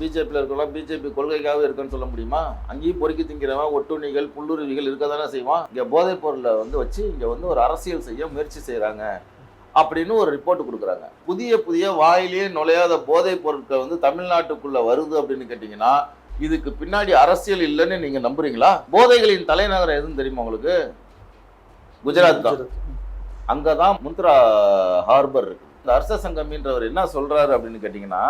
பிஜேபியில் இருக்கலாம் பிஜேபி கொள்கைக்காகவே இருக்குன்னு சொல்ல முடியுமா? அங்கேயும் பொறுக்கி திங்கிறவன் ஒட்டுண்ணிகள் புல்லுருவிகள் இருக்க தானே செய்வான்? இங்கே போதைப் பொருளை வந்து வச்சு இங்கே வந்து ஒரு அரசியல் செய்ய முயற்சி செய்கிறாங்க அப்படின்னு ஒரு ரிப்போர்ட் கொடுக்குறாங்க. புதிய புதிய வாயிலே நுழையாத போதைப் பொருட்கள் வந்து தமிழ்நாட்டுக்குள்ள வருது அப்படின்னு கேட்டிங்கன்னா இதுக்கு பின்னாடி அரசியல் இல்லைன்னு நீங்க நம்புறீங்களா? போதைகளின் தலைநகரம் எதுன்னு தெரியுமா உங்களுக்கு? குஜராத் தான். அங்கதான் முந்த்ரா ஹார்பர் இருக்கு. இந்த அரச சங்கமின்றவர் என்ன சொல்றாரு அப்படின்னு கேட்டிங்கன்னா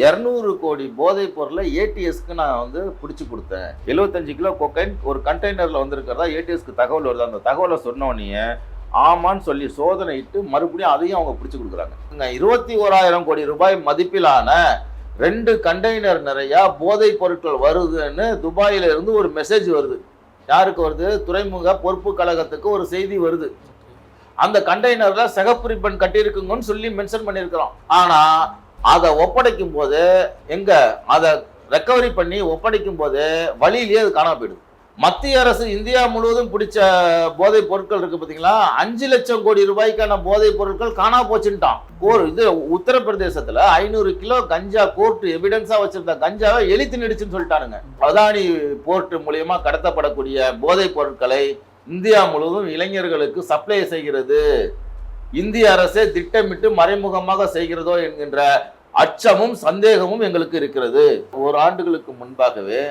இரநூறு கோடி போதைப் பொருளை ஏடிஎஸ்க்கு நான் வந்து பிடிச்சி கொடுத்தேன். 75 கிலோ கொக்கைன் ஒரு கண்டெய்னரில் வந்திருக்கிறதா ஏடிஎஸ்க்கு தகவல் வருது? அந்த தகவலை சொன்ன ஆமான்னு சொல்லி சோதனையிட்டு மறுபடியும் அதையும் அவங்க பிடிச்சி கொடுக்குறாங்க. இருபத்தி ஓராயிரம் கோடி ரூபாய் மதிப்பிலான ரெண்டு கண்டெய்னர் நிறையா போதைப் பொருட்கள் வருதுன்னு துபாயில இருந்து ஒரு மெசேஜ் வருது. யாருக்கு வருது? துறைமுக பொறுப்பு கழகத்துக்கு ஒரு செய்தி வருது. அந்த கண்டெய்னரில் சிகப்பு ரிப்பன் கட்டியிருக்குங்கன்னு சொல்லி மென்ஷன் பண்ணியிருக்கிறோம். ஆனால் அதை ஒப்படைக்கும் போது எங்க அதை ரெக்கவரி பண்ணி ஒப்படைக்கும் போது வழியிலேயே அது காணாம போயிடுது. மத்திய அரசு இந்தியா முழுவதும் பிடிச்ச போதைப் பொருட்கள் இருக்கு பார்த்தீங்களா அஞ்சு லட்சம் கோடி ரூபாய்க்கான போதைப் பொருட்கள் காணா போச்சுட்டான் ஒரு இது உத்தரப்பிரதேசத்தில் ஐநூறு கிலோ கஞ்சா கோர்ட் எவிடன்ஸாக வச்சிருந்த கஞ்சாவை எலி தின்னுடுச்சுன்னு சொல்லிட்டானுங்க. அதானி போர்ட் மூலியமாக கடத்தப்படக்கூடிய போதைப் பொருட்களை இந்தியா முழுவதும் இளைஞர்களுக்கு சப்ளை செய்கிறது. இந்திய அரசே திட்டமிட்டு மறைமுகமாக செய்கிறதோ என்கின்ற அச்சமும் சந்தேகமும் எங்களுக்கு இருக்கிறது. ஒரு ஆண்டுகளுக்கு முன்பாகவே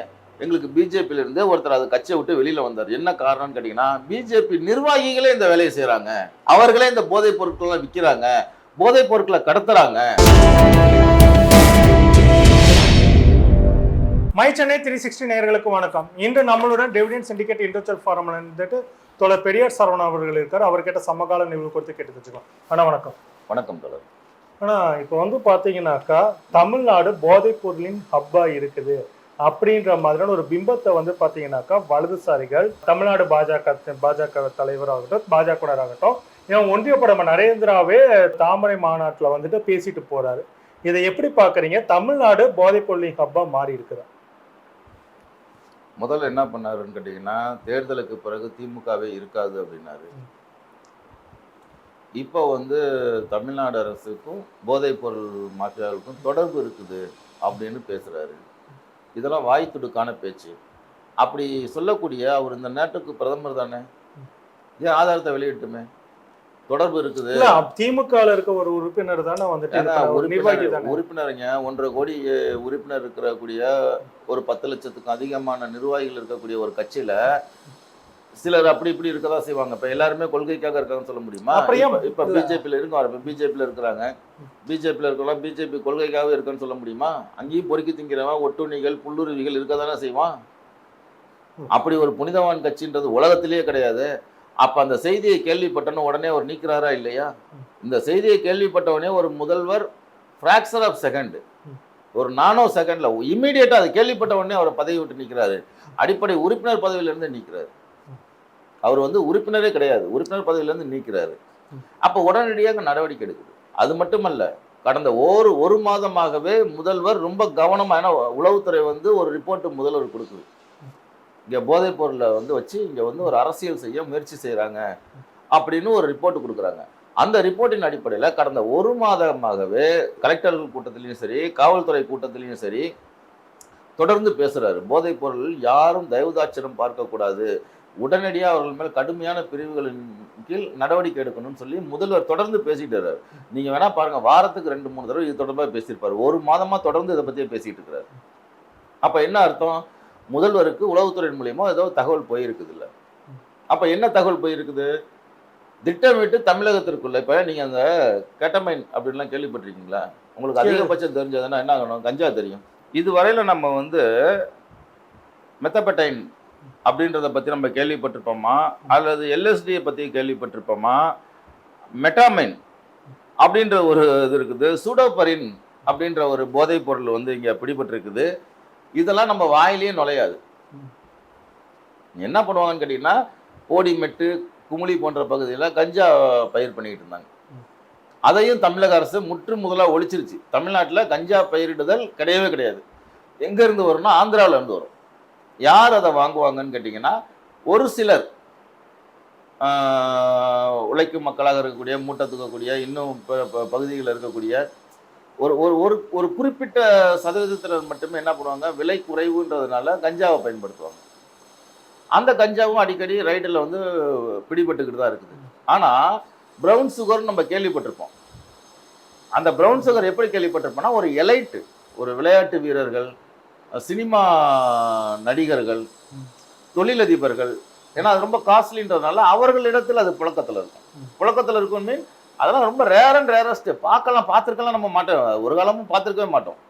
எங்களுக்கு பிஜேபியில இருந்து ஒருத்தர் அது கட்சியை விட்டு வெளியில வந்தார். என்ன காரணம்னு கேட்டீங்கன்னா பிஜேபி நிர்வாகிகளே இந்த வேலையை செய்றாங்க. அவர்களே இந்த போதைப் பொருட்களை விற்கிறாங்க போதைப் பொருட்களை கடத்துறாங்க. மை சென்னை த்ரீ சிக்ஸ்டி நேயர்களுக்கு வணக்கம். இன்று நம்மளுடன் டெவிடியன் சிண்டிகேட் இண்டஸ்ட்ரியல் ஃபாரம் இருந்துட்டு தோழர் பெரியார் சரவணன் அவர்கள் இருக்கார். அவர்கிட்ட சமகால நிகழ்வு குறித்து கேட்டு தெரிஞ்சுக்கலாம். அண்ணா வணக்கம். வணக்கம் தொடர் ஆனா இப்போ வந்து பாத்தீங்கன்னாக்கா தமிழ்நாடு போதைப் பொருளின் ஹப்பா இருக்குது. அப்படின்ற மாதிரியான ஒரு பிம்பத்தை வந்து பாத்தீங்கன்னாக்கா வலதுசாரிகள் தமிழ்நாடு பாஜக பாஜக தலைவராகட்டும் பாஜகனராகட்டும் இவன் ஒன்றிய பிரதமர் நரேந்திராவே தாமரை மாநாட்டுல வந்துட்டு பேசிட்டு போறாரு. இதை எப்படி பாக்குறீங்க? தமிழ்நாடு போதைப் பொருளின் ஹப்பா மாறி இருக்குதா. முதல்ல என்ன பண்ணாருன்னு கேட்டீங்கன்னா தேர்தலுக்கு பிறகு திமுகவே இருக்காது அப்படின்னாரு. இப்போ வந்து தமிழ்நாடு அரசுக்கும் போதைப் பொருள் மாஃபியாவுக்கும் தொடர்பு இருக்குது அப்படின்னு பேசுறாரு. இதெல்லாம் வாய் துடுக்கான பேச்சு. அப்படி சொல்லக்கூடிய அவர் இந்த நாட்டுக்கு பிரதமர் தானே? ஏன் ஆதாரத்தை வெளியிட்டுமே? தொடர்பு இருக்குது. திமுகல இருக்க ஒரு உறுப்பினர் தானே வந்துட்டு உறுப்பினருங்க ஒன்றரை கோடி உறுப்பினர் இருக்கக்கூடிய ஒரு பத்து லட்சத்துக்கும் அதிகமான நிர்வாகிகள் இருக்கக்கூடிய ஒரு கட்சியில சிலர் அப்படி இப்படி இருக்கதா செய்வாங்க. இப்ப எல்லாருமே கொள்கைக்காக இருக்காங்கன்னு சொல்ல முடியுமா? இப்ப- பிஜேபியில இருக்காங்க இப்ப பிஜேபியில இருக்கிறாங்க. பிஜேபியில இருக்கலாம் பிஜேபி கொள்கைக்காகவே இருக்குன்னு சொல்ல முடியுமா? அங்கேயும் பொறுக்கி திங்கிறவன் ஒட்டுண்ணிகள் புல்லுருவிகள் இருக்க தானே செய்வான்? அப்படி ஒரு புனிதவான் கட்சின்றது உலகத்திலேயே கிடையாது. அப்ப அந்த செய்தியை கேள்விப்பட்டன உடனே அவர் நீக்கிறாரா இல்லையா? இந்த செய்தியை கேள்விப்பட்ட உடனே ஒரு முதல்வர் ஃப்ராக்சர் ஆஃப் செகண்ட் ஒரு நானோ செகண்ட்ல இம்மீடியட்டா அது கேள்விப்பட்ட உடனே அவர் பதவி விட்டு நிற்கிறாரு அடிப்படை உறுப்பினர் பதவியில இருந்து நீக்கிறாரு. அவர் வந்து உறுப்பினரே கிடையாது. உறுப்பினர் பதவியில இருந்து நீக்கிறாரு. அப்போ உடனடியாக நடவடிக்கை எடுக்குது. அது மட்டுமல்ல கடந்த ஒரு ஒரு மாதமாகவே முதல்வர் ரொம்ப கவனமா ஏன்னா உளவுத்துறை வந்து ஒரு ரிப்போர்ட் முதல்வர் கொடுக்குது. இங்க போதைப் பொருளை வந்து வச்சு இங்க வந்து ஒரு அரசியல் செய்ய முயற்சி செய்கிறாங்க அப்படின்னு ஒரு ரிப்போர்ட் கொடுக்குறாங்க. அந்த ரிப்போர்ட்டின் அடிப்படையில் கடந்த ஒரு மாதமாகவே கலெக்டர்கள் கூட்டத்திலையும் சரி காவல்துறை கூட்டத்திலையும் சரி தொடர்ந்து பேசுறாரு. போதைப் பொருள் யாரும் தயவுதாட்சணம் பார்க்கக்கூடாது. உடனடியாக அவர்கள் மேல் கடுமையான பிரிவுகளின் கீழ் நடவடிக்கை எடுக்கணும்னு சொல்லி முதல்வர் தொடர்ந்து பேசிட்டு இருக்காரு. நீங்க வேணா பாருங்க வாரத்துக்கு ரெண்டு மூணு தடவை இது தொடர்பாக பேசியிருப்பாரு. ஒரு மாதமா தொடர்ந்து இதை பத்தியே பேசிட்டு இருக்கிறாரு அப்ப என்ன அர்த்தம்? முதல்வருக்கு உளவுத்துறையின் மூலியமா ஏதோ தகவல் போயிருக்குது இல்ல அப்ப என்ன தகவல் போயிருக்குது? திட்டமிட்டு தமிழகத்திற்குள்ள இப்ப நீங்க அந்த கெட்டமைன் அப்படின்லாம் கேள்விப்பட்டிருக்கீங்களா? உங்களுக்கு அதிகபட்சம் தெரிஞ்சதுன்னா என்ன ஆகணும்? கஞ்சா தெரியும். இது வரையில நம்ம வந்து மெத்தபடைன் அப்படின்றத பத்தி நம்ம கேள்விப்பட்டிருப்போமா? அல்லது எல்எஸ்டியை பத்தி கேள்விப்பட்டிருப்போமா? மெட்டாமைன் அப்படின்ற ஒரு இது இருக்குது. சூடோபரின் அப்படின்ற ஒரு போதைப் பொருள் வந்து இங்க பிடிபட்டிருக்குது. இதெல்லாம் நம்ம வாயிலேயே நுழையாது. என்ன பண்ணுவாங்கன்னு கேட்டிங்கன்னா போடிமெட்டு குமுளி போன்ற பகுதியில் கஞ்சா பயிர் பண்ணிக்கிட்டு இருந்தாங்க. அதையும் தமிழக அரசு முற்று முதலாக ஒழிச்சிருச்சு. தமிழ்நாட்டில் கஞ்சா பயிரிடுதல் கிடையவே கிடையாது. எங்கேருந்து வரும்னா ஆந்திரால இருந்து வரும். யார் அதை வாங்குவாங்கன்னு கேட்டிங்கன்னா ஒரு சிலர் உழைக்கும் மக்களாக இருக்கக்கூடிய மூட்டை தூக்கக்கூடிய இன்னும் பகுதிகளில் இருக்கக்கூடிய ஒரு ஒரு ஒரு ஒரு குறிப்பிட்ட சதவீதத்தினர் மட்டுமே என்ன பண்ணுவாங்க விலை குறைவுன்றதுனால கஞ்சாவை பயன்படுத்துவாங்க. அந்த கஞ்சாவும் அடிக்கடி ரைடில் வந்து பிடிபட்டுக்கிட்டு தான் இருக்குது. ஆனால் ப்ரௌன் சுகர் நம்ம கேள்விப்பட்டிருப்போம். அந்த ப்ரௌன் சுகர் எப்படி கேள்விப்பட்டிருப்போம்னா ஒரு எலைட்டு ஒரு விளையாட்டு வீரர்கள் சினிமா நடிகர்கள் தொழிலதிபர்கள் ஏன்னா அது ரொம்ப காஸ்ட்லின்றதுனால அவர்களிடத்தில் அது புழக்கத்தில் இருக்கும். புழக்கத்தில் இருக்கும் மீன் அதெல்லாம் ரொம்ப ரேர் அண்ட் ரேரஸ்ட் பார்க்கலாம் பார்த்துருக்கலாம் நம்ம மாட்டோம். ஒரு காலமும் பார்த்துருக்கவே மாட்டோம்.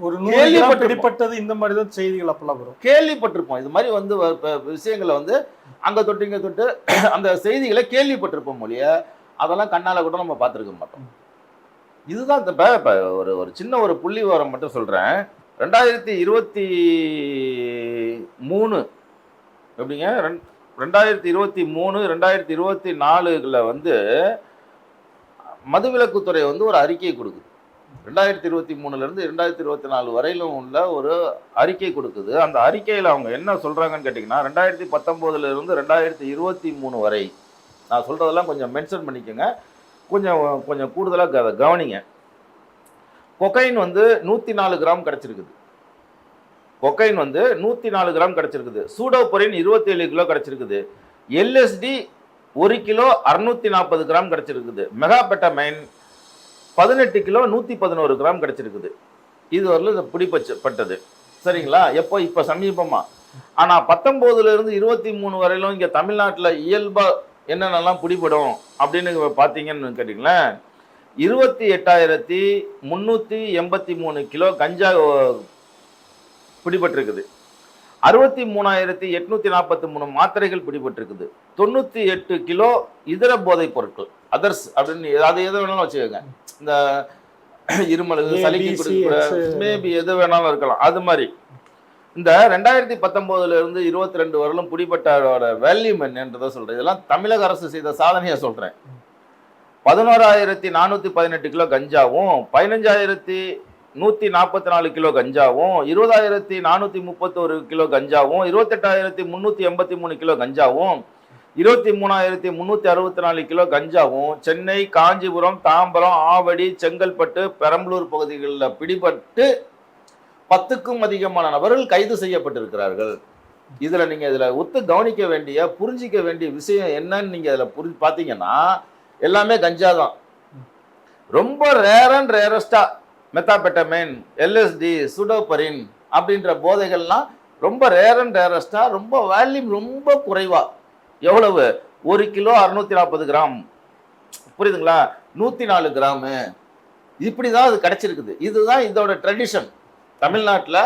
ஒரு. பிடிப்பட்டது இந்த மாதிரி தான் செய்திகள் அப்பெல்லாம் வரும். கேள்விப்பட்டிருப்போம். இது மாதிரி வந்து விஷயங்களை வந்து அங்க தொட்டு இங்க தொட்டு அந்த செய்திகளை கேள்விப்பட்டிருப்போம் மொழிய அதெல்லாம் கண்ணால கூட நம்ம பார்த்துருக்க மாட்டோம். இதுதான் இந்த ப- ப- ஒரு ஒரு சின்ன ஒரு புள்ளி விவரம் மட்டும் சொல்றேன். ரெண்டாயிரத்தி இருபத்தி மூணு. எப்படிங்க? ரெண்- ரெண்டாயிரத்தி இருபத்தி மூணு ரெண்டாயிரத்தி இருபத்தி நாலுல வந்து மதுவிலக்குத்துறை வந்து ஒரு அறிக்கை கொடுக்குது. ரெண்டாயிரத்தி இருபத்தி மூணுலேருந்து ரெண்டாயிரத்தி இருபத்தி நாலு வரையிலும் உள்ள ஒரு அறிக்கை கொடுக்குது. அந்த அறிக்கையில் அவங்க என்ன சொல்கிறாங்கன்னு கேட்டிங்கன்னா ரெண்டாயிரத்தி பத்தொம்போதுலேருந்து ரெண்டாயிரத்தி இருபத்தி மூணு வரை நான் சொல்கிறதெல்லாம் கொஞ்சம் மென்ஷன் பண்ணிக்கோங்க. கொஞ்சம் கொஞ்சம் கூடுதலாக க கவனிங்க. கொக்கைன் வந்து நூற்றி நாலு கிராம் கிடச்சிருக்குது. கொக்கைன் வந்து நூற்றி நாலு கிராம் கிடச்சிருக்குது. சூடோபொரின் இருபத்தேழு கிலோ கிடச்சிருக்குது. எல்எஸ்டி ஒரு கிலோ அறுநூற்றி நாற்பது கிராம் கிடச்சிருக்குது. மெகாபெட்டமைன் பதினெட்டு கிலோ நூற்றி பதினோரு கிராம் கிடச்சிருக்குது. இது வரலும் இது பிடிப்பட்டது சரிங்களா? எப்போ? இப்போ சமீபமாக ஆனால் பத்தொம்போதுலேருந்து இருபத்தி மூணு வரையிலும் இங்கே தமிழ்நாட்டில் இயல்பாக என்னென்னலாம் பிடிபடும் அப்படின்னு பார்த்தீங்கன்னு கேட்டிங்களேன். இருபத்தி எட்டாயிரத்தி முந்நூற்றி எண்பத்தி மூணு கிலோ கஞ்சா பிடிபட்டிருக்குது. அறுபத்தி மூணாயிரத்தி எட்நூத்தி நாற்பத்தி மூணு மாத்திரைகள் பிடிபட்டிருக்குது. தொண்ணூற்றி எட்டு கிலோ இதர போதைப் பொருட்கள் அதர்ஸ் அப்படின்னு அது எது வேணாலும் வச்சுக்கோங்க. இந்த இருமல் A, சளிக்கு. மேபி எது வேணாலும் இருக்கலாம். அது மாதிரி. இந்த ரெண்டாயிரத்தி பத்தொன்பதுல இருந்து இருபத்தி ரெண்டு வரலும் பிடிபட்டோட வேல்யூம் என்னன்றதை சொல்றேன். இதெல்லாம் தமிழக அரசு செய்த சாதனையை சொல்றேன். பதினோராயிரத்தி நானூத்தி பதினெட்டு கிலோ கஞ்சாவும் பதினஞ்சாயிரத்தி நூத்தி நாற்பத்தி நாலு கிலோ கஞ்சாவும் இருபதாயிரத்தி நானூத்தி முப்பத்தோரு கிலோ கஞ்சாவும் இருபத்தெட்டாயிரத்தி முன்னூத்தி எண்பத்தி மூணு கிலோ கஞ்சாவும் இருபத்தி மூணாயிரத்தி முந்நூற்றி அறுபத்தி நாலு கிலோ கஞ்சாவும் சென்னை காஞ்சிபுரம் தாம்பரம் ஆவடி செங்கல்பட்டு பெரம்பலூர் பகுதிகளில் பிடிபட்டு பத்துக்கும் அதிகமான நபர்கள் கைது செய்யப்பட்டிருக்கிறார்கள். இதுல நீங்க இதுல ஒத்து கவனிக்க வேண்டிய புரிஞ்சிக்க வேண்டிய விஷயம் என்னன்னு நீங்க இதுல புரி பார்த்தீங்கன்னா எல்லாமே கஞ்சா தான். ரொம்ப ரேர் அண்ட் ரேரஸ்டா மெத்தாபெட்டமைன் எல்எஸ்டி சுடோபரின் அப்படின்ற போதைகள்லாம் ரொம்ப ரேர் அண்ட் ரேரஸ்டா ரொம்ப வேல்யூம் ரொம்ப குறைவா. எவ்வளவு? ஒரு கிலோ அறுநூத்தி நாற்பது கிராம். புரியுதுங்களா? நூத்தி நாலு கிராமு. இப்படி தான் அது கிடைச்சிருக்குது. இதுதான் இதோட ட்ரெடிஷன் தமிழ்நாட்டில்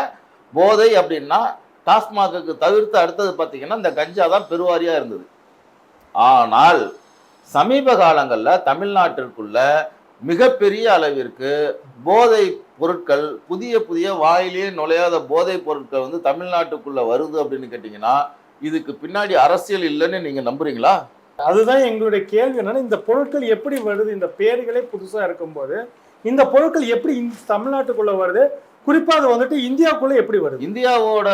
போதை அப்படின்னா டாஸ்மாகுக்கு தவிர்த்து அடுத்தது பார்த்தீங்கன்னா இந்த கஞ்சா தான் பெருவாரியாக இருந்தது. ஆனால் சமீப காலங்களில் தமிழ்நாட்டிற்குள்ள மிகப்பெரிய அளவிற்கு போதை பொருட்கள் புதிய புதிய வாயிலே நுழையாத போதை பொருட்கள் வந்து தமிழ்நாட்டுக்குள்ள வருது அப்படின்னு கேட்டிங்கன்னா இதுக்கு பின்னாடி அரசியல் இல்லைன்னு நீங்க நம்புறீங்களா? அதுதான் எங்களுடைய கேள்வி என்னன்னா இந்த பொருட்கள் எப்படி வருது? இந்த பேர்களே புதுசா இருக்கும்போது இந்த பொருட்கள் எப்படி தமிழ்நாட்டுக்குள்ள வருது? குறிப்பா அது வந்துட்டு இந்தியாவுக்குள்ள எப்படி வருது? இந்தியாவோட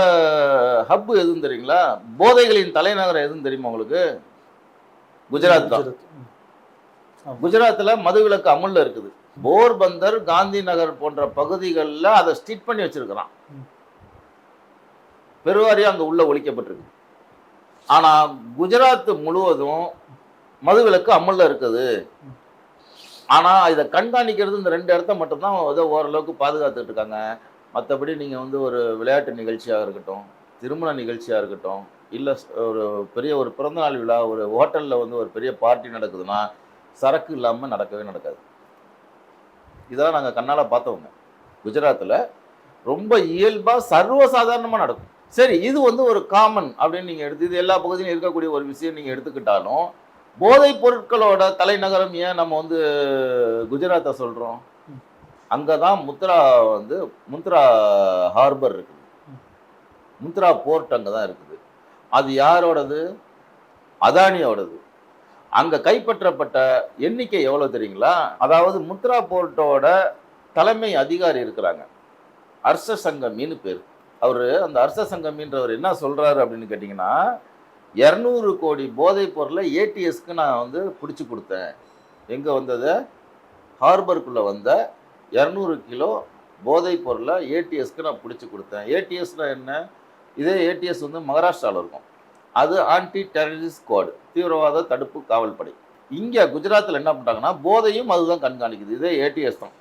ஹப் எதுவும் தெரியுங்களா? போதைகளின் தலைநகரம் எதுவும் தெரியுமா உங்களுக்கு? குஜராத் தான். ம். குஜராத்ல மதுவிலக்கு அமுல்ல இருக்குது. போர்பந்தர் காந்தி நகர் போன்ற பகுதிகளில் அதை ஸ்ட்ரிட் பண்ணி வச்சிருக்கிறான். ம். பெருவாரியா அங்க உள்ள ஒழிக்கப்பட்டிருக்கு. ஆனா குஜராத் முழுவதும் மதுவிலக்கு அமல்ல இருக்குது. ஆனா இதை கண்காணிக்கிறது இந்த ரெண்டு இடத்த மட்டும்தான் ஏதோ ஓரளவுக்கு பாதுகாத்துட்டு இருக்காங்க. மற்றபடி நீங்க வந்து ஒரு விளையாட்டு நிகழ்ச்சியாக இருக்கட்டும் திருமண நிகழ்ச்சியாக இருக்கட்டும் இல்லை ஒரு பெரிய ஒரு பிறந்தநாள் விழா ஒரு ஹோட்டலில் வந்து ஒரு பெரிய பார்ட்டி நடக்குதுன்னா சரக்கு இல்லாமல் நடக்கவே நடக்காது. இதெல்லாம் நாங்கள் கண்ணால் பார்த்தவங்க. குஜராத்தில் ரொம்ப இயல்பாக சர்வசாதாரணமாக நடக்கும். சரி இது வந்து ஒரு காமன் அப்படின்னு நீங்கள் எடுத்து இது எல்லா பகுதியிலும் இருக்கக்கூடிய ஒரு விஷயம் நீங்கள் எடுத்துக்கிட்டாலும் போதைப் பொருட்களோட தலைநகரம் ஏன் நம்ம வந்து குஜராத்தை சொல்கிறோம் அங்கே தான் முத்ரா வந்து முந்த்ரா ஹார்பர் இருக்குது. முத்ரா போர்ட் அங்கே தான் இருக்குது. அது யாரோடது? அதானியோடது. அங்கே கைப்பற்றப்பட்ட எண்ணிக்கை எவ்வளோ தெரியுங்களா? அதாவது முத்ரா போர்ட்டோட தலைமை அதிகாரி இருக்கிறாங்க. அர்ச சங்கமின்னு பேர். அவர் அந்த அர்ச சங்கமின்றவர் என்ன சொல்றாரு அப்படின்னு கேட்டிங்கன்னா இரநூறு கோடி போதைப் பொருளை ஏடிஎஸ்க்கு நான் வந்து பிடிச்சி கொடுத்தேன். எங்கே வந்தது? ஹார்பருக்குள்ளே வந்த இரநூறு கிலோ போதைப் பொருளை ஏடிஎஸ்க்கு நான் பிடிச்சி கொடுத்தேன். ஏடிஎஸ்னால் என்ன? இதே ஏடிஎஸ் வந்து மகாராஷ்டிராவில் இருக்கும். அது ஆன்டி டெரரிஸ்ட் ஸ்குவாடு தீவிரவாத தடுப்பு காவல் படை இங்கே குஜராத்தில் என்ன பண்ணுறாங்கன்னா போதையும் அதுதான் கண்காணிக்குது. இதே ஏடிஎஸ் தான்.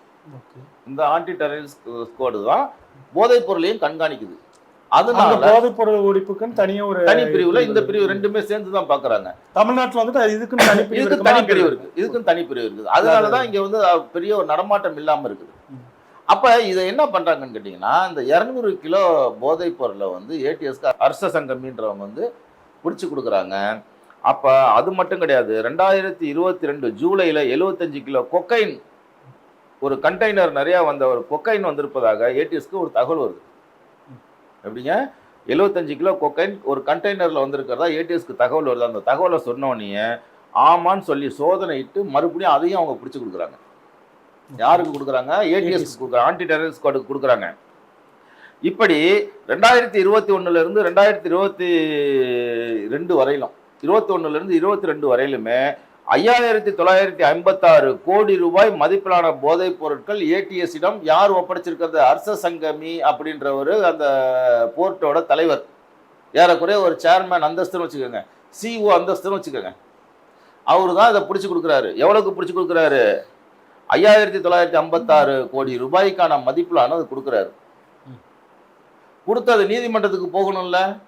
இந்த ஆன்டி டெரரிஸ்ட் ஸ்குவாடு தான் போதைப் பொருளையும் கண்காணிக்குது. அதனால போதைப் பொருள் ஒழிப்புக்குன்னு தனியா ஒரு தனி பிரிவுல இந்த பிரிவு ரெண்டுமே சேர்ந்து தான் பாக்குறாங்க. தமிழ்நாட்டுல வந்துட்டு இதுக்குன்னு தனி இதுக்கு? தனி பிரிவு இருக்கு. இதுக்கும் தனி பிரிவு இருக்குது. அதனாலதான் இங்க வந்து பெரிய ஒரு நடமாட்டம் இல்லாம இருக்குது. அப்போ இதை என்ன பண்ணுறாங்கன்னு கேட்டிங்கன்னா இந்த இரநூறு கிலோ போதைப் பொருளை வந்து ஏடிஎஸ்க்கு அரச சங்கமின்றவங்க வந்து பிடிச்சி கொடுக்குறாங்க. அப்போ அது மட்டும் கிடையாது ரெண்டாயிரத்தி இருபத்தி ரெண்டு ஜூலையில் எழுபத்தஞ்சு கிலோ கொக்கைன் ஒரு கண்டெய்னர் நிறையா வந்த ஒரு கொக்கைன் வந்திருப்பதாக ஏடிஎஸ்க்கு ஒரு தகவல் வருது. எப்படிங்க? எழுபத்தஞ்சு கிலோ கொக்கைன் ஒரு கண்டெய்னரில் வந்திருக்கிறதா ஏடிஎஸ்க்கு தகவல் வருது. அந்த தகவலை சொன்ன ஆமான்னு சொல்லி சோதனையிட்டு மறுபடியும் அதையும் அவங்க பிடிச்சி கொடுக்குறாங்க. யாருக்கு கொடுக்குறாங்க? ஏடிஎஸ் கொடுக்குறாங்க. ஆன்டி டெரரிஸ்ட் ஸ்குவாடுக்கு கொடுக்குறாங்க. இப்படி ரெண்டாயிரத்தி இருபத்தி ஒண்ணுல இருந்து ரெண்டாயிரத்தி இருபத்தி ரெண்டு வரையிலும் இருபத்தி ஒண்ணுல இருந்து இருபத்தி ரெண்டு வரையிலுமே ஐயாயிரத்தி தொள்ளாயிரத்தி ஐம்பத்தாறு கோடி ரூபாய் மதிப்பிலான போதைப் பொருட்கள் ஏடிஎஸ்ஸிடம் யார் ஒப்படைச்சிருக்கிறது? அரச சங்கமி அப்படின்றவர் அந்த போர்ட்டோட தலைவர். ஏறக்குறைய ஒரு சேர்மேன் அந்தஸ்துன்னு வச்சுக்கோங்க. சிஓ அந்தஸ்துன்னு வச்சுக்கோங்க. அவரு தான் இதை பிடிச்சி கொடுக்குறாரு. எவ்வளவுக்கு பிடிச்சி கொடுக்குறாரு? ஐயாயிரத்தி தொள்ளாயிரத்தி ஐம்பத்தாறு கோடி ரூபாய்க்கான மதிப்பிலான அது கொடுக்குறாரு. ம். கொடுத்து அது நீதிமன்றத்துக்கு போகணும்ல.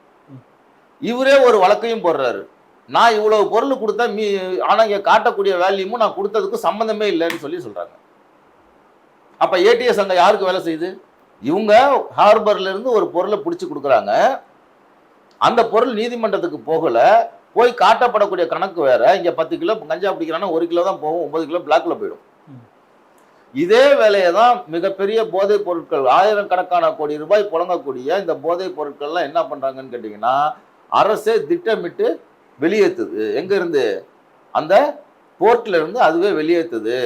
இவரே ஒரு வழக்கையும் போடுறாரு. நான் இவ்வளவு பொருள் கொடுத்தா மீ ஆனா இங்க காட்டக்கூடிய வேல்யூமும் நான் கொடுத்ததுக்கு சம்பந்தமே இல்லைன்னு சொல்லி சொல்றாங்க. அப்ப ஏடிஎஸ் அங்க யாருக்கு வேலை செய்யுது? இவங்க ஹார்பர்ல இருந்து ஒரு பொருளை பிடிச்சி கொடுக்குறாங்க. அந்த பொருள் நீதிமன்றத்துக்கு போகல. போய் காட்டப்படக்கூடிய கணக்கு வேற. இங்க பத்து கிலோ கஞ்சா பிடிக்கிறான்னா ஒரு கிலோ தான் போகும் ஒன்பது கிலோ பிளாக்ல போயிடும். இதே வேலையை தான் மிகப்பெரிய போதைப் பொருட்கள் ஆயிரக்கணக்கான கோடி ரூபாய் புழங்கக்கூடிய இந்த போதைப் பொருட்கள்லாம் என்ன பண்ணுறாங்கன்னு கேட்டிங்கன்னா அரசே திட்டமிட்டு வெளியேற்றுது எங்கேருந்து? அந்த போர்ட்டில் இருந்து அதுவே வெளியேற்றுது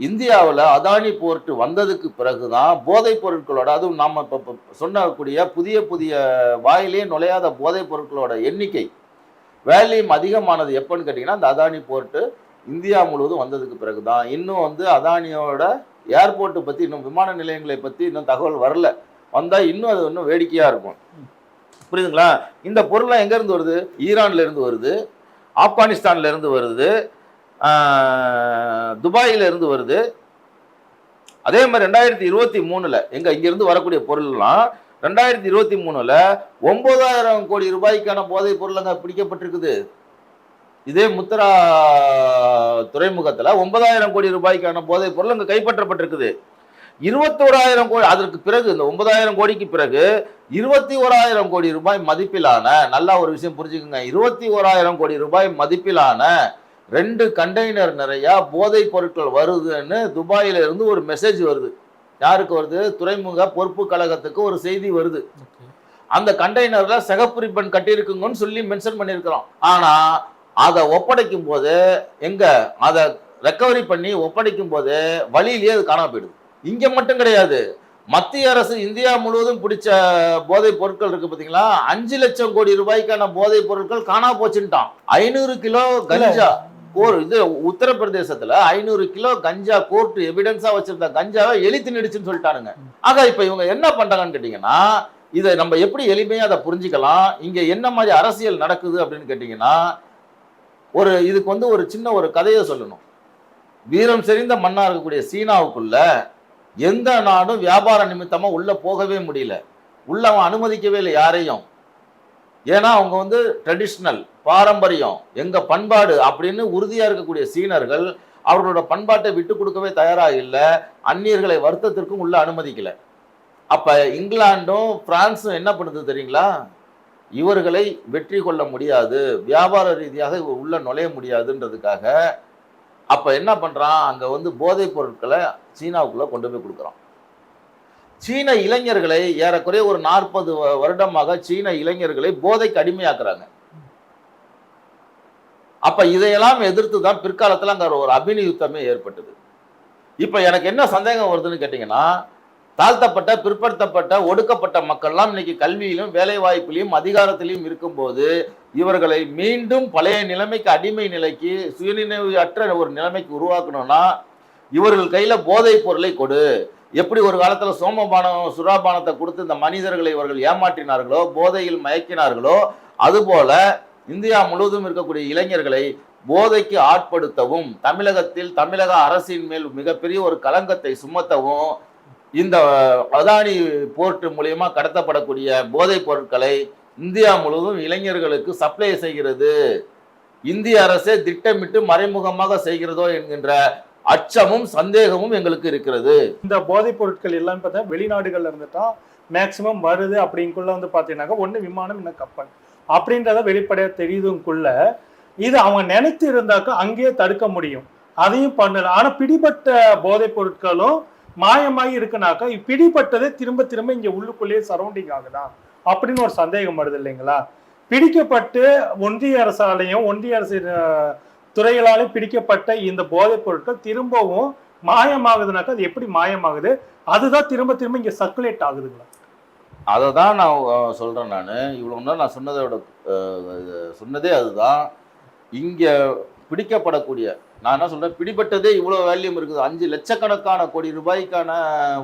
இந்தியாவில் அதானி போர்ட் வந்ததுக்கு பிறகு தான் போதைப் பொருட்களோட அதுவும் நாம் இப்போ இப்போ சொன்னக்கூடிய புதிய புதிய வாயிலே நுழையாத போதைப் பொருட்களோட எண்ணிக்கை வேல்யூம் அதிகமானது எப்போன்னு கேட்டிங்கன்னா அந்த அதானி போர்ட்டு இந்தியா முழுவதும் வந்ததுக்கு பிறகு தான் இன்னும் வந்து அதானியோட ஏர்போர்ட்டை பற்றி இன்னும் விமான நிலையங்களை பற்றி இன்னும் தகவல் வரல. வந்தால் இன்னும் அது இன்னும் வேடிக்கையாக இருக்கும். புரியுதுங்களா? இந்த பொருள்லாம் எங்கேருந்து வருது? ஈரான்லேருந்து வருது. ஆப்கானிஸ்தான்லேருந்து வருது. துபாயிலேருந்து வருது. அதே மாதிரி ரெண்டாயிரத்தி இருபத்தி மூணில் எங்கே இங்கேருந்து வரக்கூடிய பொருள்லாம் ரெண்டாயிரத்தி இருபத்தி மூணில் ஒன்பதாயிரம் கோடி ரூபாய்க்கான போதைப் பொருள் அங்கே பிடிக்கப்பட்டிருக்குது. இதே முத்ரா துறைமுகத்துல ஒன்பதாயிரம் கோடி ரூபாய்க்கான போதைப் பொருள் அங்க கைப்பற்றப்பட்டிருக்குது. இருபத்தோராயிரம் கோடி அதற்கு பிறகு இந்த ஒன்பதாயிரம் கோடிக்கு பிறகு இருபத்தி ஓராயிரம் கோடி ரூபாய் மதிப்பிலான நல்லா ஒரு விஷயம் புரிஞ்சுக்கோங்க. இருபத்தி ஓராயிரம் கோடி ரூபாய் மதிப்பிலான ரெண்டு கண்டெய்னர் நிறைய போதைப் பொருட்கள் வருதுன்னு துபாயில இருந்து ஒரு மெசேஜ் வருது. யாருக்கு வருது? துறைமுக பொறுப்பு கழகத்துக்கு ஒரு செய்தி வருது. அந்த கண்டெய்னர்ல சிகப்பு ரிப்பன் கட்டியிருக்குங்கன்னு சொல்லி மென்ஷன் பண்ணியிருக்கிறோம். ஆனா அதை ஒப்படைக்கும் போது எங்க? அதை ரெக்கவரி பண்ணி ஒப்படைக்கும் போது வழியிலேயே அது காணாம போயிடுது. இங்க மட்டும் கிடையாது. மத்திய அரசு இந்தியா முழுவதும் பிடிச்ச போதைப் பொருட்கள் இருக்கு பாத்தீங்களா? அஞ்சு லட்சம் கோடி ரூபாய்க்கான போதைப் பொருட்கள் காணா போச்சுட்டான் ஐநூறு கிலோ கஞ்சா கோர் இது உத்தரப்பிரதேசத்துல ஐநூறு கிலோ கஞ்சா கோர்ட் எவிடன்ஸா வச்சிருந்த கஞ்சாவை எலி தின்னுடுச்சுன்னு சொல்லிட்டானுங்க. ஆக இப்ப இவங்க என்ன பண்றாங்கன்னு கேட்டீங்கன்னா இதை நம்ம எப்படி எளிமையா அதை புரிஞ்சுக்கலாம்? இங்க என்ன மாதிரி அரசியல் நடக்குது அப்படின்னு கேட்டீங்கன்னா ஒரு இதுக்கு வந்து ஒரு சின்ன ஒரு கதையை சொல்லணும். வீரம் செறிந்த மண்ணா இருக்கக்கூடிய சீனாவுக்குள்ள எந்த நாடும் வியாபார நிமித்தமாக உள்ள போகவே முடியல. உள்ள அவன் அனுமதிக்கவே இல்லை யாரையும். ஏன்னா அவங்க வந்து ட்ரெடிஷ்னல் பாரம்பரியம் எங்கள் பண்பாடு அப்படின்னு உறுதியாக இருக்கக்கூடிய சீனர்கள் அவர்களோட பண்பாட்டை விட்டு கொடுக்கவே தயாராக இல்லை. அந்நியர்களை வருத்தத்திற்கும் உள்ள அனுமதிக்கலை. அப்போ இங்கிலாண்டும் பிரான்ஸும் என்ன பண்ணுது தெரியுங்களா? இவர்களை வெற்றி கொள்ள முடியாது வியாபார ரீதியாக இவர் உள்ளே நுழைய முடியாதுன்றதுக்காக அப்போ என்ன பண்ணுறான் அங்கே வந்து போதைப் பொருட்களை சீனாவுக்குள்ளே கொண்டு போய் கொடுக்குறான். சீன இளைஞர்களை ஏறக்குறைய ஒரு நாற்பது வருடமாக சீன இளைஞர்களை போதைக்கு அடிமையாக்குறாங்க. அப்ப இதையெல்லாம் எதிர்த்து தான் பிற்காலத்தில் அங்கே ஒரு அபிநியுத்தமே ஏற்பட்டது. இப்போ எனக்கு என்ன சந்தேகம் வருதுன்னு கேட்டிங்கன்னா தாழ்த்தப்பட்ட பிற்படுத்தப்பட்ட ஒடுக்கப்பட்ட மக்கள்லாம் இன்னைக்கு கல்வியிலும் வேலை வாய்ப்பிலையும் அதிகாரத்திலையும் இருக்கும்போது இவர்களை மீண்டும் பழைய நிலைமைக்கு அடிமை நிலைக்கு சுயநினைவு அற்ற ஒரு நிலைமைக்கு உருவாக்கணும்னா இவர்கள் கையில போதைப் பொருளை கொடு. எப்படி ஒரு காலத்துல சோமபானம் சுறாபானத்தை கொடுத்து இந்த மனிதர்களை இவர்கள் ஏமாற்றினார்களோ போதையில் மயக்கினார்களோ அதுபோல இந்தியா முழுவதும் இருக்கக்கூடிய இளைஞர்களை போதைக்கு ஆட்படுத்தவும் தமிழகத்தில் தமிழக அரசின் மேல் மிகப்பெரிய ஒரு களங்கத்தை சுமத்தவும் இந்த அதானி போர்ட் மூலியமா கடத்தப்படக்கூடிய போதைப் பொருட்களை இந்தியா முழுவதும் இளைஞர்களுக்கு சப்ளை செய்கிறது. இந்திய அரசே திட்டமிட்டு மறைமுகமாக செய்கிறதோ என்கின்ற அச்சமும் சந்தேகமும் எங்களுக்கு இருக்கிறது. இந்த போதைப் பொருட்கள் எல்லாம் பார்த்தா வெளிநாடுகள்ல இருந்துட்டா மேக்சிமம் வருது அப்படிங்குள்ள வந்து பாத்தீங்கன்னாக்கா ஒன்று விமானம் இன்னும் கப்பல். அப்படின்றத வெளிப்படையாக தெரியுதுக்குள்ள இது அவங்க நினைத்து இருந்தாக்கா அங்கேயே தடுக்க முடியும். அதையும் பண்ணல ஆனால் பிடிபட்ட போதைப் பொருட்களும் மாயமாகி இருக்குனாக்கா பிடிப்பட்டதே திரும்ப திரும்ப இங்க உள்ளுக்குள்ளேயே சரௌண்டிங் ஆகுதா? அப்படின்னு ஒரு சந்தேகம் வருது இல்லைங்களா? பிடிக்கப்பட்டு ஒன்றிய அரசாலையும் ஒன்றிய அரசு துறைகளாலும் பிடிக்கப்பட்ட இந்த போதைப் பொருட்கள் திரும்பவும் மாயமாகுதுனாக்கா அது எப்படி மாயமாகுது? அதுதான் திரும்ப திரும்ப இங்க சர்க்குலேட் ஆகுதுங்களா? அதை தான் நான் சொல்கிறேன் சொல்றேன் நான். இவ்வளோ நேரம் நான் சொன்னதோட சொன்னதே அதுதான். இங்கே பிடிக்கப்படக்கூடிய நான் என்ன சொல்றேன்? பிடிபட்டதே இவ்வளோ வேல்யூம் இருக்குது. அஞ்சு லட்சக்கணக்கான கோடி ரூபாய்க்கான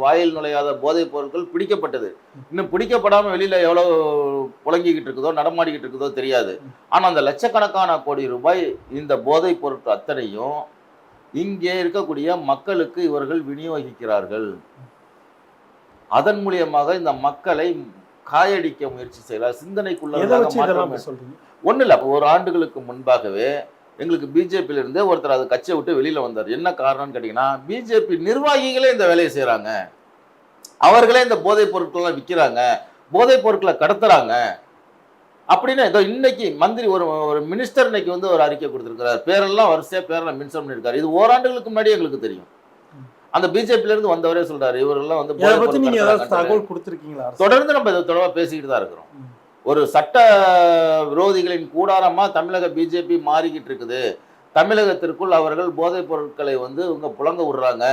வாயில் நுழையாத போதைப் பொருட்கள் பிடிக்கப்பட்டது. இன்னும் பிடிக்கப்படாமல் வெளியில எவ்வளோ புழங்கிக்கிட்டு இருக்குதோ நடமாடிக்கிட்டு இருக்குதோ தெரியாது. ஆனால் அந்த லட்சக்கணக்கான கோடி ரூபாய் இந்த போதைப் பொருட்கள் அத்தனையும் இங்கே இருக்கக்கூடிய மக்களுக்கு இவர்கள் விநியோகிக்கிறார்கள். அதன் மூலியமாக இந்த மக்களை காயடிக்க முயற்சி எதை சிந்தனைக்குள்ள ஒன்றும் இல்லை ஒரு ஆண்டுகளுக்கு முன்பாகவே எங்களுக்கு பிஜேபியில இருந்தே ஒருத்தர் அது கட்சியை விட்டு வெளியில வந்தார். என்ன காரணம்னு கேட்டீங்கன்னா பிஜேபி நிர்வாகிகளே இந்த வேலையை செய்றாங்க. அவர்களே இந்த போதைப் பொருட்கள்லாம் விற்கிறாங்க போதைப் பொருட்களை கடத்துறாங்க. அப்படின்னு ஏதோ இன்னைக்கு மந்திரி ஒரு ஒரு மினிஸ்டர் இன்னைக்கு வந்து ஒரு அறிக்கை கொடுத்திருக்கிறார். பேரெல்லாம் வரிசையா பேரெல்லாம் மென்ஷன் பண்ணியிருக்காரு. இது ஓராண்டுகளுக்கு முன்னாடி எங்களுக்கு தெரியும். அந்த பிஜேபியில இருந்து வந்தவரே சொல்றாரு. இவரெல்லாம் வந்து? தொடர்ந்து நம்ம இதை தொடர்பா பேசிக்கிட்டு தான் இருக்கிறோம். ஒரு சட்ட விரோதிகளின் கூடாரமாக தமிழக பிஜேபி மாறிக்கிட்டு இருக்குது. தமிழகத்திற்குள் அவர்கள் போதைப் பொருட்களை வந்து இவங்க புழங்க விடுறாங்க.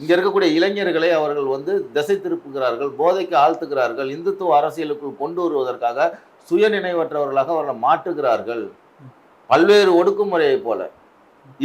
இங்கே இருக்கக்கூடிய இளைஞர்களை அவர்கள் வந்து திசை திருப்புகிறார்கள் போதைக்கு ஆழ்த்துகிறார்கள் இந்துத்துவ அரசியலுக்குள் கொண்டு வருவதற்காக சுயநினைவற்றவர்களாக அவர்களை மாற்றுகிறார்கள். பல்வேறு ஒடுக்குமுறையை போல.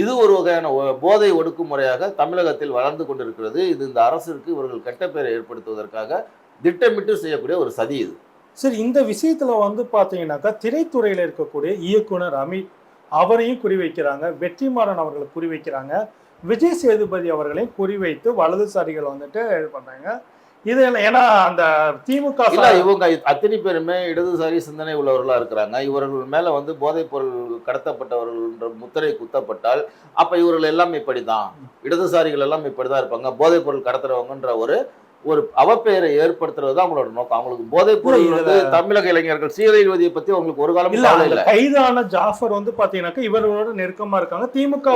இது ஒரு வகையான போதை ஒடுக்குமுறையாக தமிழகத்தில் வளர்ந்து கொண்டிருக்கிறது. இது இந்த அரசிற்கு இவர்கள் கெட்ட பெயரை ஏற்படுத்துவதற்காக திட்டமிட்டு செய்யக்கூடிய ஒரு சதி இது. சரி இந்த விஷயத்துல வந்து பாத்தீங்கன்னாக்கா திரைத்துறையில இருக்கக்கூடிய இயக்குனர் அமித் அவரையும் குறிவைக்கிறாங்க வெற்றிமாறன் அவர்களை குறிவைக்கிறாங்க விஜய் சேதுபதி அவர்களையும் குறிவைத்து வலதுசாரிகள் வந்துட்டு இது பண்றாங்க. இது என்ன- ஏன்னா அந்த திமுக இவங்க அத்தனை பேருமே இடதுசாரி சிந்தனை உள்ளவர்களா இருக்கிறாங்க. இவர்கள் மேல வந்து போதைப் பொருள் கடத்தப்பட்டவர்கள் என்ற முத்திரை குத்தப்பட்டால் அப்ப இவர்கள் எல்லாம் இப்படிதான். இடதுசாரிகள் எல்லாம் இப்படிதான் இருப்பாங்க. போதைப் பொருள் கடத்துறவங்கன்ற ஒரு ஒரு அவப்பெயரை ஏற்படுத்துறது தான் அவங்களோட நோக்கம். அவங்களுக்கு போதைப் பொருள் வந்து தமிழக இளைஞர்கள் சீரழிவதியை பத்தி அவங்களுக்கு ஒரு காலம் இல்ல கைதான ஜாஃபர் வந்து பாத்தீங்கன்னாக்கா இவர்களோட நெருக்கமா இருக்காங்க. திமுக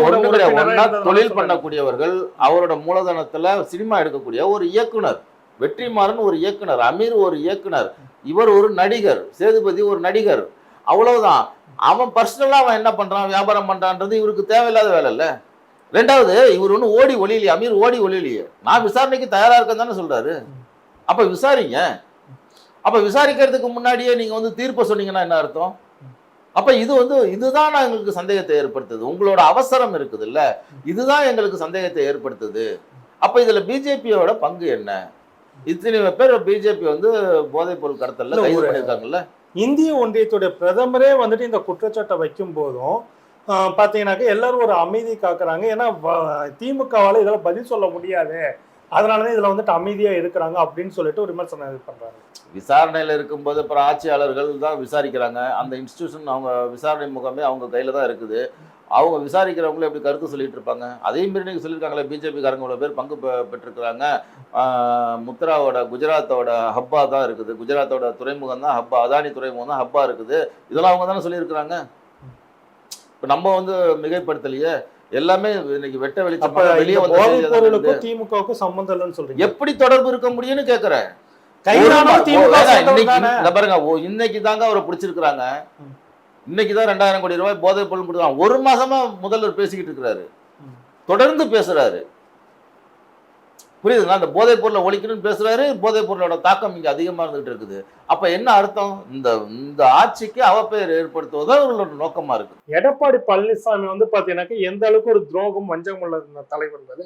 தொழில் பண்ணக்கூடியவர்கள் அவரோட மூலதனத்துல சினிமா எடுக்கக்கூடிய ஒரு இயக்குனர் வெற்றிமாறன் ஒரு இயக்குனர் அமீர் ஒரு இயக்குனர் இவர் ஒரு நடிகர் சேதுபதி ஒரு நடிகர் அவ்வளவுதான். அவன் பர்சனலா அவன் என்ன பண்றான் வியாபாரம் பண்றான்றது இவருக்கு தேவையில்லாத வேலை இல்ல. ரெண்டாவது இவர் ஒன்றும் ஓடி ஒளியிலையே அமீர் ஓடி ஒளியிலையே. நான் விசாரணைக்கு தயாரா இருக்கேன்னு தானே சொல்றாரு. அப்ப விசாரிங்க. அப்ப விசாரிக்கிறதுக்கு முன்னாடியே நீங்க வந்து தீர்ப்பை சொன்னீங்கன்னா என்ன அர்த்தம்? அப்ப இது வந்து இதுதான் எங்களுக்கு சந்தேகத்தை ஏற்படுத்துது. உங்களோட அவசரம் இருக்குது இல்ல இதுதான் எங்களுக்கு சந்தேகத்தை ஏற்படுத்துது. அப்ப இதுல பிஜேபியோட பங்கு என்ன? இத்தனை பேர் பிஜேபி வந்து போதைப் பொருள் கடத்தல்ல இல்ல, கைது பண்ணிருக்காங்கல்ல இந்திய ஒன்றியத்துடைய பிரதமரே வந்துட்டு இந்த குற்றச்சாட்டை வைக்கும் போதும் ஆஹ், எல்லாரும் ஒரு அமைதி காக்குறாங்க. ஏன்னா திமுகவால் இதில் இதெல்லாம் பதில் சொல்ல முடியாது. அதனாலதான் இதில் வந்துட்டு அமைதியாக இருக்கிறாங்க அப்படின்னு சொல்லிட்டு ஒரு விமர்சனம் இது பண்ணுறாங்க விசாரணையில் இருக்கும்போது அப்புறம் ஆட்சியாளர்கள் தான் விசாரிக்கிறாங்க. அந்த இன்ஸ்டியூஷன் அவங்க விசாரணை முகமே அவங்க கையில் தான் இருக்குது. அவங்க விசாரிக்கிறவங்களும் எப்படி கருத்து சொல்லிட்டு இருப்பாங்க? அதே மாரி நீங்கள் சொல்லியிருக்காங்களே பிஜேபி காரங்க பேர் பங்கு பெற்றிருக்கிறாங்க. முத்ராவோட குஜராத்தோட ஹப்பா தான் இருக்குது. குஜராத்தோட துறைமுகம் தான் ஹப்பா. அதானி துறைமுகம் தான் ஹப்பா இருக்குது. இதெல்லாம் அவங்க தானே சொல்லியிருக்கிறாங்க? இப்போ நம்ம வந்து மிகைப்படுத்தலையே. எல்லாமே இன்னைக்கு வெட்ட அப்ப வெளிச்சமாக வெளியே வந்த திமுகவுக்கும் சம்பந்தம் இல்லைன்னு சொல்றீங்க. எப்படி தொடர்பு இருக்க முடியும்னு கேக்குறேன்? இந்த பாருங்க இன்னைக்கு தாங்க அவரை பிடிச்சிருக்கிறாங்க. இன்னைக்கு தான் ரெண்டாயிரம் கோடி ரூபாய் போதைப் பொருள் கொடுத்தாங்க ஒரு மாசமா முதல்வர் பேசிக்கிட்டு இருக்கிறாரு. தொடர்ந்து பேசுறாரு. புரியுதுங்களா? அந்த போதைப் பொருளை ஒழிக்கணும்னு பேசுறாரு. போதைப் பொருளோட தாக்கம் இங்கே அதிகமா இருந்துகிட்டு இருக்குது. அப்ப என்ன அர்த்தம்? இந்த இந்த ஆட்சிக்கு அவப்பெயர் ஏற்படுத்துவது அவர்களோட நோக்கமா இருக்கு. எடப்பாடி பழனிசாமி வந்து பாத்தீங்கன்னாக்கா எந்த அளவுக்கு ஒரு துரோகம் வஞ்சம் உள்ள தலைவர் என்பது